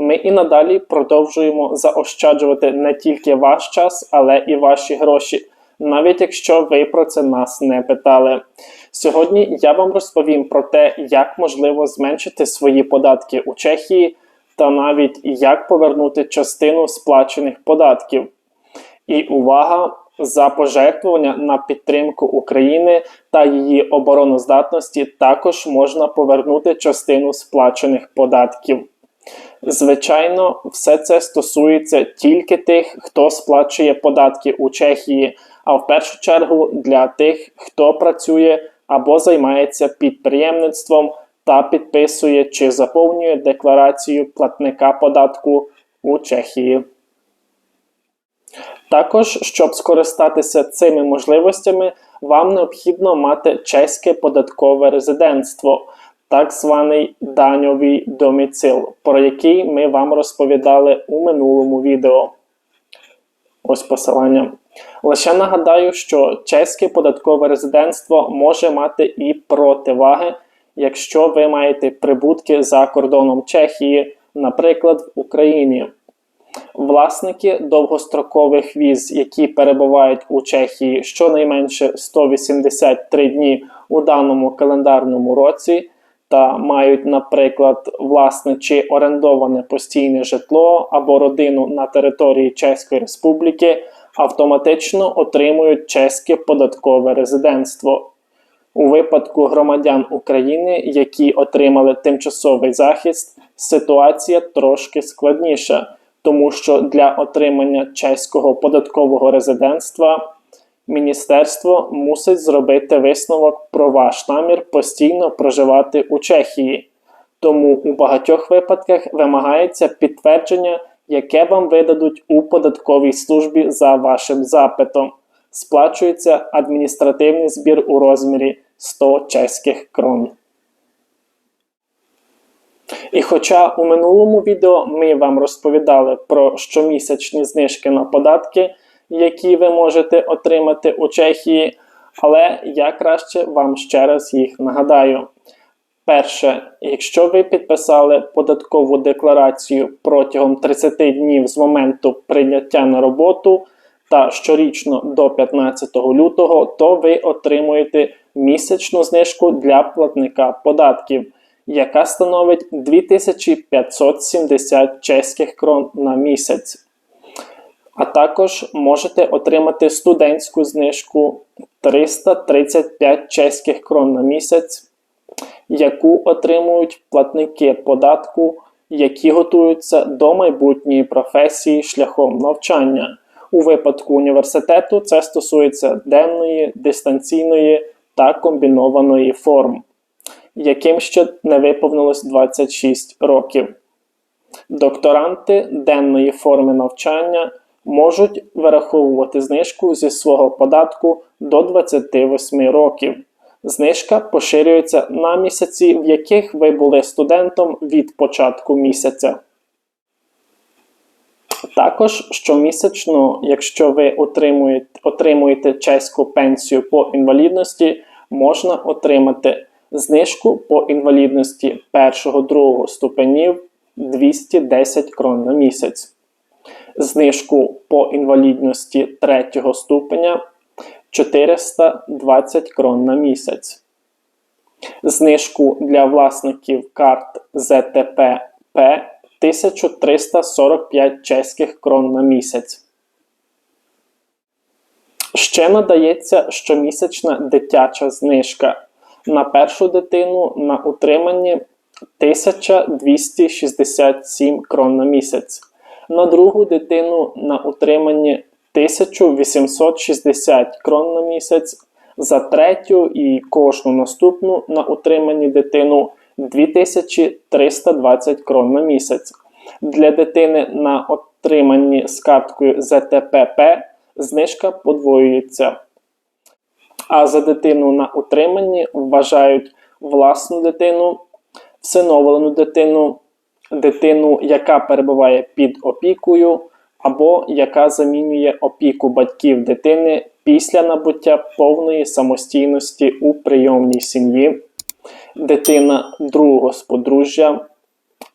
ми і надалі продовжуємо заощаджувати не тільки ваш час, але і ваші гроші, навіть якщо ви про це нас не питали. Сьогодні я вам розповім про те, як можливо зменшити свої податки у Чехії, та навіть як повернути частину сплачених податків. І увага! За пожертвування на підтримку України та її обороноздатності також можна повернути частину сплачених податків. Звичайно, все це стосується тільки тих, хто сплачує податки у Чехії, а в першу чергу для тих, хто працює або займається підприємництвом та підписує чи заповнює декларацію платника податку у Чехії. Також, щоб скористатися цими можливостями, вам необхідно мати чеське податкове резидентство, так званий даньовий доміцил, про який ми вам розповідали у минулому відео. Ось посилання. Лише нагадаю, що чеське податкове резидентство може мати і противаги, якщо ви маєте прибутки за кордоном Чехії, наприклад, в Україні. Власники довгострокових віз, які перебувають у Чехії щонайменше 183 дні у даному календарному році, та мають, наприклад, власне чи орендоване постійне житло або родину на території Чеської Республіки, автоматично отримують чеське податкове резидентство. У випадку громадян України, які отримали тимчасовий захист, ситуація трошки складніша тому що для отримання чеського податкового резидентства міністерство мусить зробити висновок про ваш намір постійно проживати у Чехії. Тому у багатьох випадках вимагається підтвердження, яке вам видадуть у податковій службі за вашим запитом. Сплачується адміністративний збір у розмірі 100 чеських крон. І хоча у минулому відео ми вам розповідали про щомісячні знижки на податки, які ви можете отримати у Чехії, але я краще вам ще раз їх нагадаю. Перше, якщо ви підписали податкову декларацію протягом 30 днів з моменту прийняття на роботу та щорічно до 15 лютого, то ви отримуєте місячну знижку для платника податків яка становить 2570 чеських крон на місяць. А також можете отримати студентську знижку 335 чеських крон на місяць, яку отримують платники податку, які готуються до майбутньої професії шляхом навчання. У випадку університету це стосується денної, дистанційної та комбінованої форм яким ще не виповнилось 26 років. Докторанти денної форми навчання можуть вираховувати знижку зі свого податку до 28 років. Знижка поширюється на місяці, в яких ви були студентом від початку місяця. Також щомісячно, якщо ви отримуєте, отримуєте чеську пенсію по інвалідності, можна отримати Знижку по інвалідності першого-другого ступенів 210 крон на місяць. Знижку по інвалідності третього ступеня 420 крон на місяць. Знижку для власників карт ЗТП П 1345 чеських крон на місяць. Ще надається щомісячна дитяча знижка на першу дитину на утриманні 1267 крон на місяць, на другу дитину на утриманні 1860 крон на місяць, за третю і кожну наступну на утриманні дитину 2320 крон на місяць. Для дитини на отриманні з карткою ЗТПП знижка подвоюється а за дитину на утриманні вважають власну дитину, всиновлену дитину, дитину, яка перебуває під опікою, або яка замінює опіку батьків дитини після набуття повної самостійності у прийомній сім'ї, дитина другого з подружжя,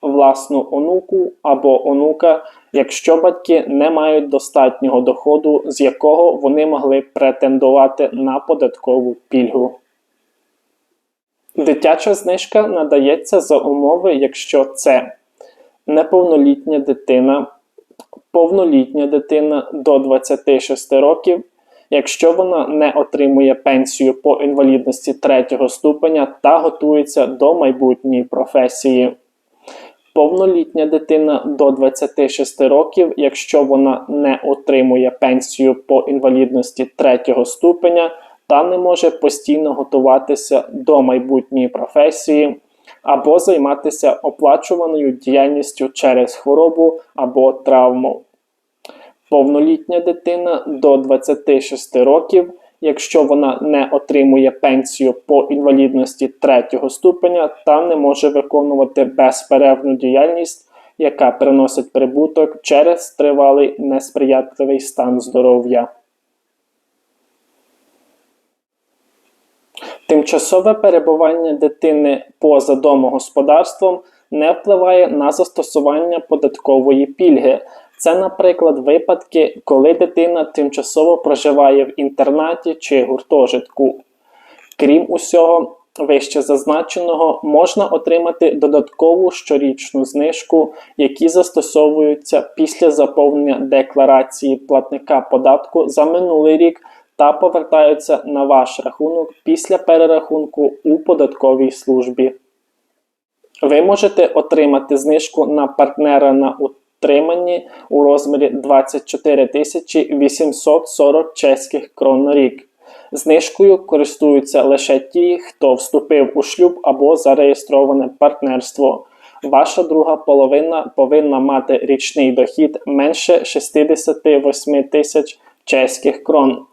власну онуку або онука, якщо батьки не мають достатнього доходу, з якого вони могли претендувати на податкову пільгу. Дитяча знижка надається за умови, якщо це неповнолітня дитина, повнолітня дитина до 26 років, якщо вона не отримує пенсію по інвалідності 3 ступеня та готується до майбутньої професії. Повнолітня дитина до 26 років, якщо вона не отримує пенсію по інвалідності 3 ступеня та не може постійно готуватися до майбутньої професії, або займатися оплачуваною діяльністю через хворобу або травму. Повнолітня дитина до 26 років, якщо вона не отримує пенсію по інвалідності 3 ступеня та не може виконувати безперервну діяльність, яка приносить прибуток через тривалий несприятливий стан здоров'я. Тимчасове перебування дитини поза домогосподарством не впливає на застосування податкової пільги. Це, наприклад, випадки, коли дитина тимчасово проживає в інтернаті чи гуртожитку. Крім усього, вище зазначеного, можна отримати додаткову щорічну знижку, які застосовуються після заповнення декларації платника податку за минулий рік та повертаються на ваш рахунок після перерахунку у податковій службі. Ви можете отримати знижку на партнера на утриманні у розмірі 24 840 чеських крон на рік. Знижкою користуються лише ті, хто вступив у шлюб або зареєстроване партнерство. Ваша друга половина повинна мати річний дохід менше 68 тисяч чеських крон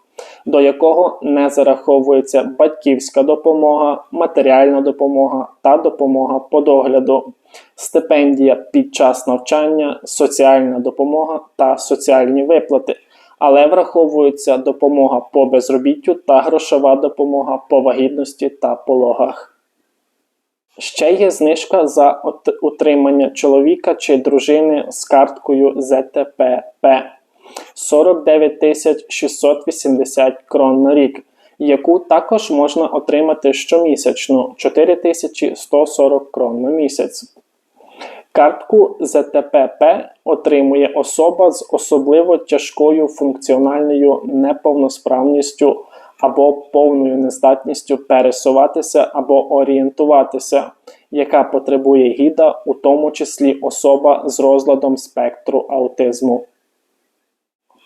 до якого не зараховується батьківська допомога, матеріальна допомога та допомога по догляду, стипендія під час навчання, соціальна допомога та соціальні виплати, але враховується допомога по безробіттю та грошова допомога по вагітності та пологах. Ще є знижка за утримання чоловіка чи дружини з карткою ЗТПП. 49 680 крон на рік, яку також можна отримати щомісячно 4140 крон на місяць. Картку ЗТПП отримує особа з особливо тяжкою функціональною неповносправністю або повною нездатністю пересуватися або орієнтуватися, яка потребує гіда, у тому числі особа з розладом спектру аутизму.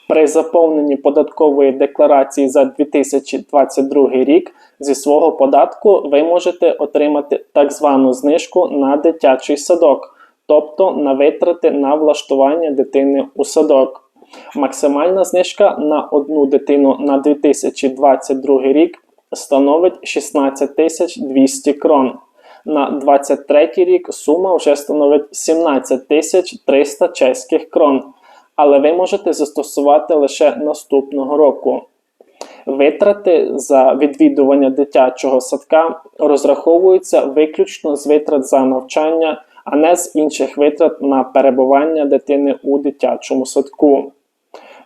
При заповненні податкової декларації за 2022 рік зі свого податку ви можете отримати так звану знижку на дитячий садок, тобто на витрати на влаштування дитини у садок. Максимальна знижка на одну дитину на 2022 рік становить 16 200 крон. На 2023 рік сума вже становить 17 300 чеських крон але ви можете застосувати лише наступного року. Витрати за відвідування дитячого садка розраховуються виключно з витрат за навчання, а не з інших витрат на перебування дитини у дитячому садку.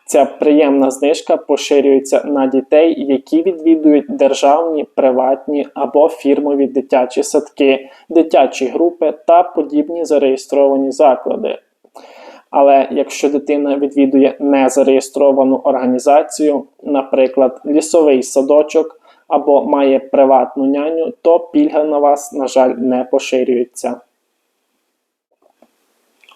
Ця приємна знижка поширюється на дітей, які відвідують державні, приватні або фірмові дитячі садки, дитячі групи та подібні зареєстровані заклади. Але якщо дитина відвідує незареєстровану організацію, наприклад, лісовий садочок або має приватну няню, то пільга на вас, на жаль, не поширюється.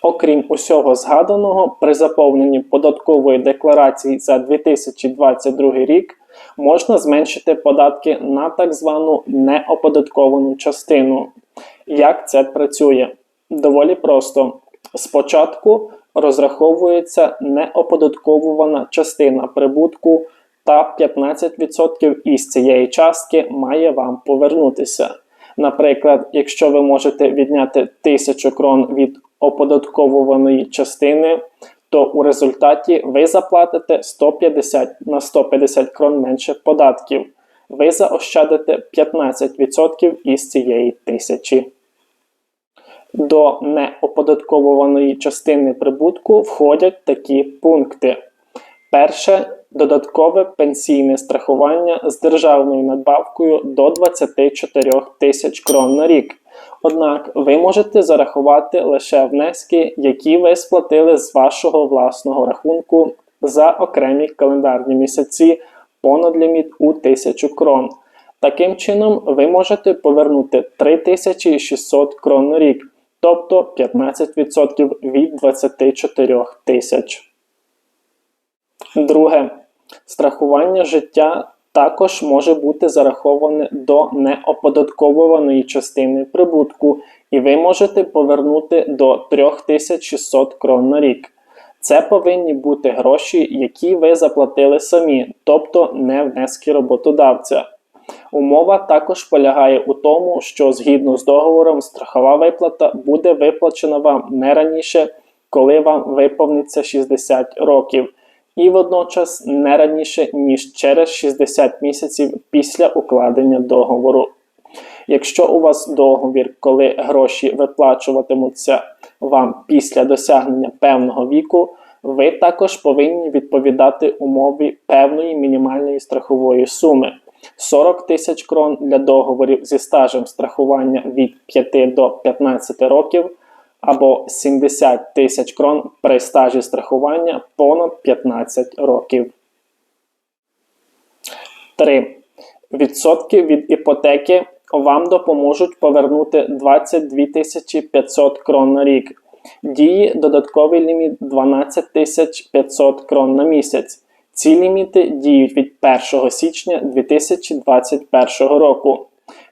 Окрім усього згаданого, при заповненні податкової декларації за 2022 рік можна зменшити податки на так звану неоподатковану частину. Як це працює? Доволі просто. Спочатку розраховується неоподатковувана частина прибутку, та 15% із цієї частки має вам повернутися. Наприклад, якщо ви можете відняти 1000 крон від оподатковуваної частини, то у результаті ви заплатите 150 на 150 крон менше податків. Ви заощадите 15% із цієї тисячі. До неоподатковуваної частини прибутку входять такі пункти. Перше додаткове пенсійне страхування з державною надбавкою до 24 тисяч крон на рік. Однак ви можете зарахувати лише внески, які ви сплатили з вашого власного рахунку за окремі календарні місяці понад ліміт у 1000 крон. Таким чином, ви можете повернути 3600 крон на рік, тобто 15% від 24 тисяч. Друге, страхування життя також може бути зараховане до неоподатковуваної частини прибутку, і ви можете повернути до 3600 крон на рік. Це повинні бути гроші, які ви заплатили самі, тобто не внески роботодавця. Умова також полягає у тому, що згідно з договором страхова виплата буде виплачена вам не раніше, коли вам виповниться 60 років і водночас не раніше, ніж через 60 місяців після укладення договору. Якщо у вас договір, коли гроші виплачуватимуться вам після досягнення певного віку, ви також повинні відповідати умові певної мінімальної страхової суми. 40 тисяч крон для договорів зі стажем страхування від 5 до 15 років або 70 тисяч крон при стажі страхування понад 15 років. 3. Відсотки від іпотеки вам допоможуть повернути 22 500 крон на рік. Діє додатковий ліміт 12 500 крон на місяць. Ці ліміти діють від 1 січня 2021 року.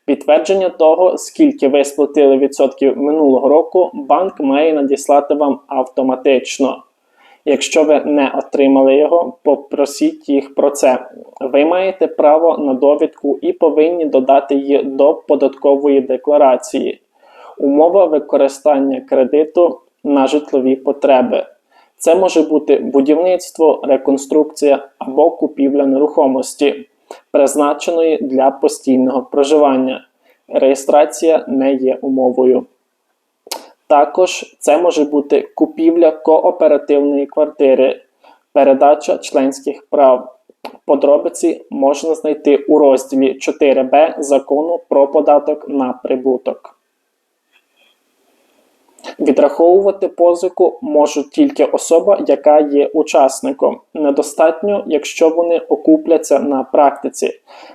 Підтвердження того, скільки ви сплатили відсотків минулого року, банк має надіслати вам автоматично. Якщо ви не отримали його, попросіть їх про це. Ви маєте право на довідку і повинні додати її до податкової декларації. Умова використання кредиту на житлові потреби. Це може бути будівництво, реконструкція або купівля нерухомості призначеної для постійного проживання. Реєстрація не є умовою. Також це може бути купівля кооперативної квартири, передача членських прав. Подробиці можна знайти у розділі 4б закону про податок на прибуток. Відраховувати позику може тільки особа, яка є учасником. Недостатньо, якщо вони окупляться на практиці.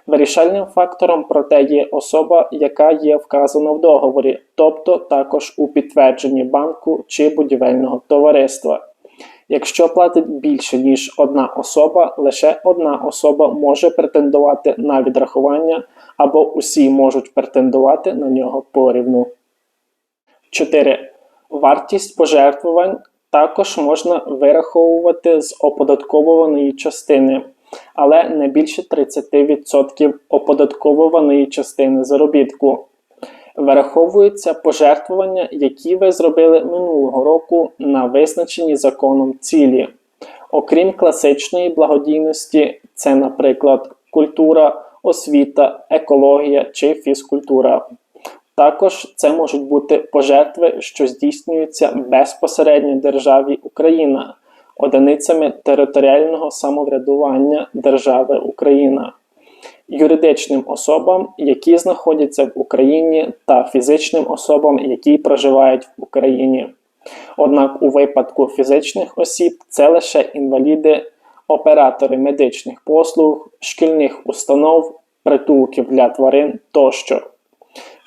Вирішальним фактором, проте, є особа, яка є вказана в договорі, тобто також у підтвердженні банку чи будівельного товариства. Якщо платить більше, ніж одна особа, лише одна особа може претендувати на відрахування, або усі можуть претендувати на нього порівну. 4. Вартість пожертвувань також можна вираховувати з оподатковуваної частини, але не більше 30% оподатковуваної частини заробітку. Вираховуються пожертвування, які ви зробили минулого року на визначені законом цілі. Окрім класичної благодійності, це, наприклад, культура, освіта, екологія чи фізкультура. Також це можуть бути пожертви, що здійснюються безпосередньо державі Україна, одиницями територіального самоврядування держави Україна, юридичним особам, які знаходяться в Україні, та фізичним особам, які проживають в Україні. Однак у випадку фізичних осіб це лише інваліди, оператори медичних послуг, шкільних установ, притулків для тварин тощо.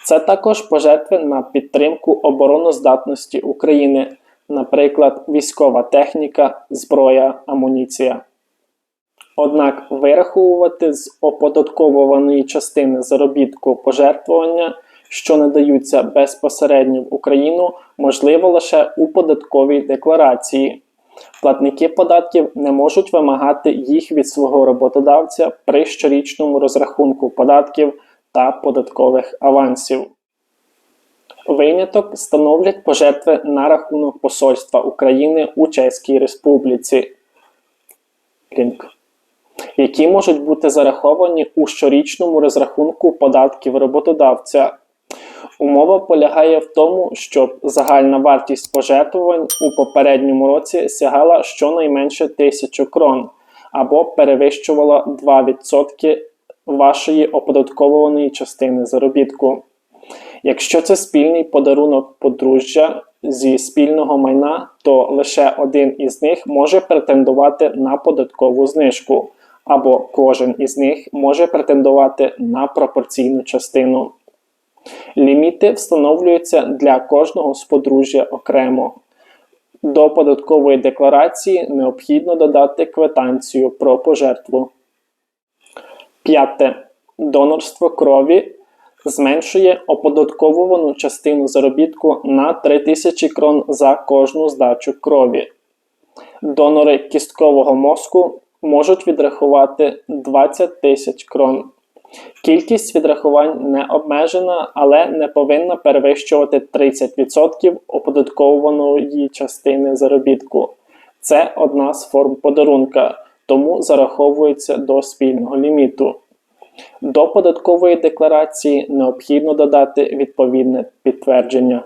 Це також пожертви на підтримку обороноздатності України, наприклад, військова техніка, зброя, амуніція. Однак вираховувати з оподатковуваної частини заробітку пожертвування, що надаються безпосередньо в Україну, можливо лише у податковій декларації. Платники податків не можуть вимагати їх від свого роботодавця при щорічному розрахунку податків та податкових авансів. Виняток становлять пожертви на рахунок Посольства України у Чеській Республіці, які можуть бути зараховані у щорічному розрахунку податків роботодавця. Умова полягає в тому, щоб загальна вартість пожертвувань у попередньому році сягала щонайменше 1000 крон або перевищувала 2% вашої оподатковуваної частини заробітку. Якщо це спільний подарунок подружжя зі спільного майна, то лише один із них може претендувати на податкову знижку, або кожен із них може претендувати на пропорційну частину. Ліміти встановлюються для кожного з подружжя окремо. До податкової декларації необхідно додати квитанцію про пожертву. П'яте. Донорство крові зменшує оподатковувану частину заробітку на 3000 крон за кожну здачу крові. Донори кісткового мозку можуть відрахувати 20 тисяч крон. Кількість відрахувань не обмежена, але не повинна перевищувати 30% оподатковуваної частини заробітку. Це одна з форм подарунка, тому зараховується до спільного ліміту. До податкової декларації необхідно додати відповідне підтвердження.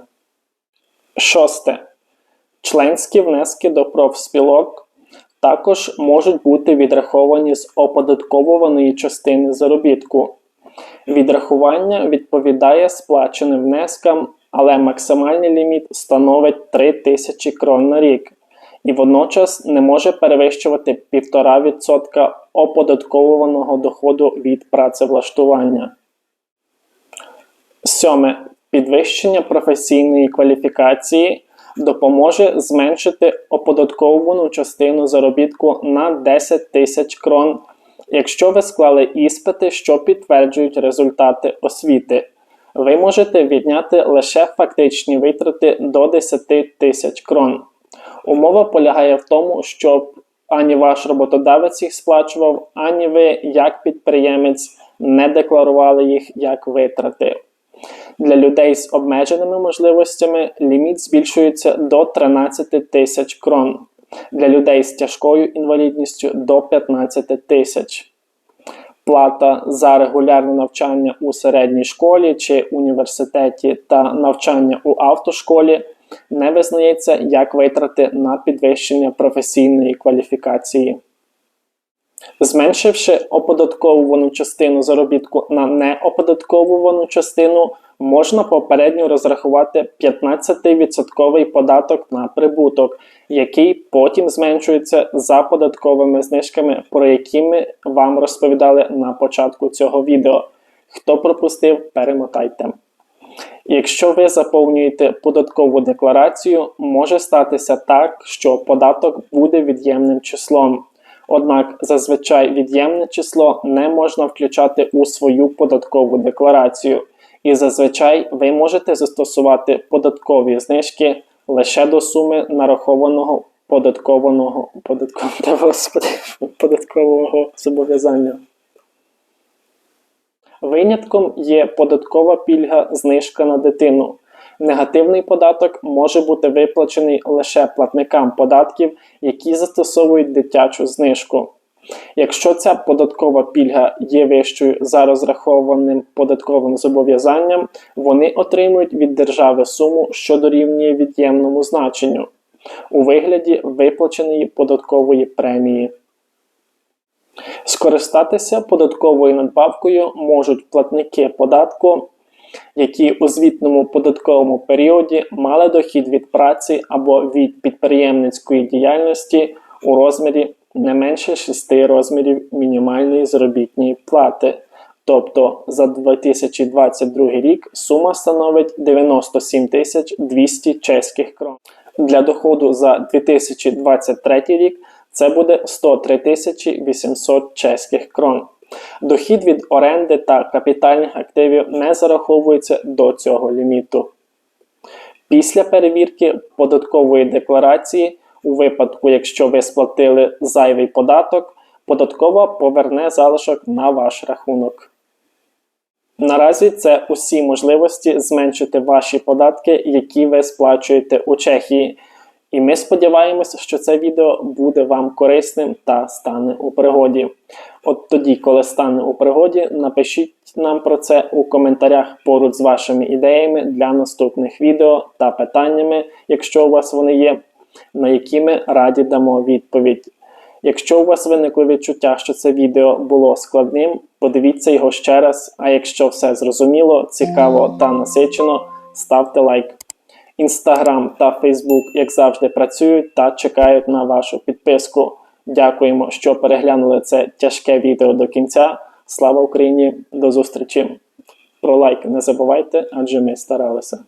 Шосте. Членські внески до профспілок також можуть бути відраховані з оподатковуваної частини заробітку. Відрахування відповідає сплаченим внескам, але максимальний ліміт становить 3000 крон на рік і водночас не може перевищувати 1,5% оподатковуваного доходу від працевлаштування. Сьоме. Підвищення професійної кваліфікації допоможе зменшити оподатковувану частину заробітку на 10 тисяч крон, якщо ви склали іспити, що підтверджують результати освіти. Ви можете відняти лише фактичні витрати до 10 тисяч крон. Умова полягає в тому, щоб ані ваш роботодавець їх сплачував, ані ви, як підприємець, не декларували їх як витрати. Для людей з обмеженими можливостями ліміт збільшується до 13 тисяч крон, для людей з тяжкою інвалідністю до 15 тисяч. Плата за регулярне навчання у середній школі чи університеті та навчання у автошколі не визнається як витрати на підвищення професійної кваліфікації. Зменшивши оподатковувану частину заробітку на неоподатковувану частину, можна попередньо розрахувати 15% податок на прибуток, який потім зменшується за податковими знижками, про які ми вам розповідали на початку цього відео. Хто пропустив, перемотайте. Якщо ви заповнюєте податкову декларацію, може статися так, що податок буде від'ємним числом. Однак зазвичай від'ємне число не можна включати у свою податкову декларацію, і зазвичай ви можете застосувати податкові знижки лише до суми нарахованого податкованого податкового, податкового зобов'язання. Винятком є податкова пільга знижка на дитину. Негативний податок може бути виплачений лише платникам податків, які застосовують дитячу знижку. Якщо ця податкова пільга є вищою за розрахованим податковим зобов'язанням, вони отримують від держави суму, що дорівнює від'ємному значенню у вигляді виплаченої податкової премії. Скористатися податковою надбавкою можуть платники податку, які у звітному податковому періоді мали дохід від праці або від підприємницької діяльності у розмірі не менше 6 розмірів мінімальної заробітної плати. Тобто за 2022 рік сума становить 97 200 чеських крон. Для доходу за 2023 рік це буде 103 800 чеських крон. Дохід від оренди та капітальних активів не зараховується до цього ліміту. Після перевірки податкової декларації, у випадку, якщо ви сплатили зайвий податок, податкова поверне залишок на ваш рахунок. Наразі це усі можливості зменшити ваші податки, які ви сплачуєте у Чехії. І ми сподіваємося, що це відео буде вам корисним та стане у пригоді. От тоді, коли стане у пригоді, напишіть нам про це у коментарях поруч з вашими ідеями для наступних відео та питаннями, якщо у вас вони є, на які ми раді дамо відповідь. Якщо у вас виникло відчуття, що це відео було складним, подивіться його ще раз. А якщо все зрозуміло, цікаво та насичено, ставте лайк. Інстаграм та Фейсбук, як завжди, працюють та чекають на вашу підписку. Дякуємо, що переглянули це тяжке відео до кінця. Слава Україні! До зустрічі! Про лайк не забувайте, адже ми старалися.